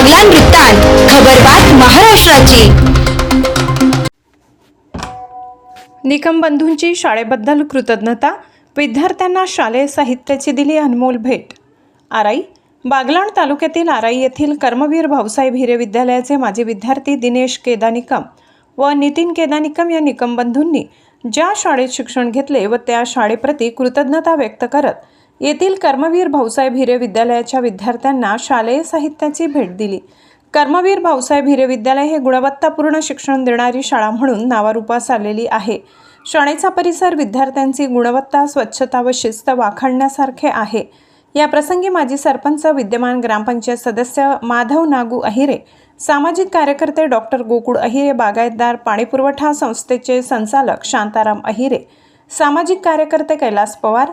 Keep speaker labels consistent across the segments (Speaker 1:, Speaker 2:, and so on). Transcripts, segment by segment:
Speaker 1: बागलान वृत्तांत खबरबात महाराष्ट्राची.
Speaker 2: निकम बंधूंची शाळेबद्दल कृतज्ञता विद्यार्थ्यांना शालेय साहित्याची दिली अनमोल भेट. आराई बागलाण तालुक्यातील आराई येथील कर्मवीर भाऊसाहेब हिरे विद्यालयाचे माजी विद्यार्थी दिनेश केदानिकम व नितीन केदानिकम या निकम बंधूंनी ज्या शाळेत शिक्षण घेतले व त्या शाळेप्रती कृतज्ञता व्यक्त करत येथील कर्मवीर भाऊसाहेब हिरे विद्यालयाच्या विद्यार्थ्यांना शालेय साहित्याची भेट दिली. कर्मवीर भाऊसाहेब हिरे विद्यालय हे गुणवत्तापूर्ण शिक्षण देणारी शाळा म्हणून नावारूपास आलेली आहे. शाळेचा परिसर विद्यार्थ्यांची गुणवत्ता स्वच्छता व शिस्त वाखाणण्यासारखे आहे. या प्रसंगी माजी सरपंच विद्यमान ग्रामपंचायत सदस्य माधव नागू अहिरे सामाजिक कार्यकर्ते डॉक्टर गोकुळ अहिरे बागायतदार पाणीपुरवठा संस्थेचे संचालक शांताराम अहिरे सामाजिक कार्यकर्ते कैलास पवार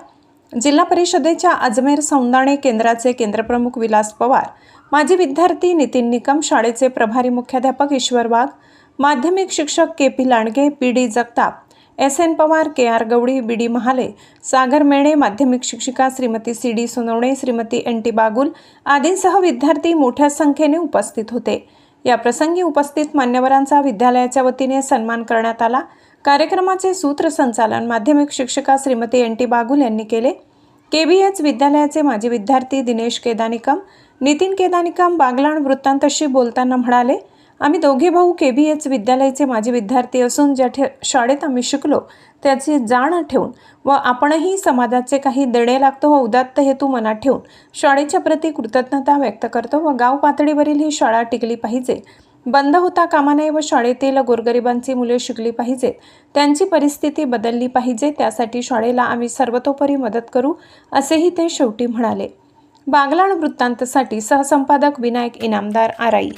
Speaker 2: जिल्हा परिषदेच्या अजमेर सौंदाणे केंद्राचे केंद्रप्रमुख विलास पवार माजी विद्यार्थी नितीन निकम शाळेचे प्रभारी मुख्याध्यापक ईश्वर वाघ माध्यमिक शिक्षक K P Landge P D Jagtap S N Pawar K R Gawdi B D Mahale Sagar Mene माध्यमिक शिक्षिका Shrimati C D Sonawane Shrimati N T Bagul आदींसह विद्यार्थी मोठ्या संख्येने उपस्थित होते. या प्रसंगी उपस्थित मान्यवरांचा विद्यालयाच्या वतीने सन्मान करण्यात आला. कार्यक्रमाचे सूत्रसंचालन माध्यमिक शिक्षिका श्रीमती एन टी बागुल यांनी केले. के बी एच विद्यालयाचे माजी विद्यार्थी दिनेश केदानिकम नितीन केदानिकम बागलाण वृत्तांतशी बोलताना म्हणाले आम्ही दोघे भाऊ के बी एच विद्यालयाचे माजी विद्यार्थी असून ज्या ठे शाळेत आम्ही शिकलो त्याची जाण ठेवून व आपणही समाजाचे काही देणे लागतो व उदात्त हेतू मनात ठेवून शाळेच्या प्रती कृतज्ञता व्यक्त करतो व गाव पातळीवरील ही शाळा टिकली पाहिजे. बंद होता कामा नये व शाळेतील गोरगरिबांची मुले शिकली पाहिजेत. त्यांची परिस्थिती बदलली पाहिजे त्यासाठी शाळेला आम्ही सर्वतोपरी मदत करू असेही ते शेवटी म्हणाले. बागलाण वृत्तांतसाठी सहसंपादक विनायक इनामदार आराई.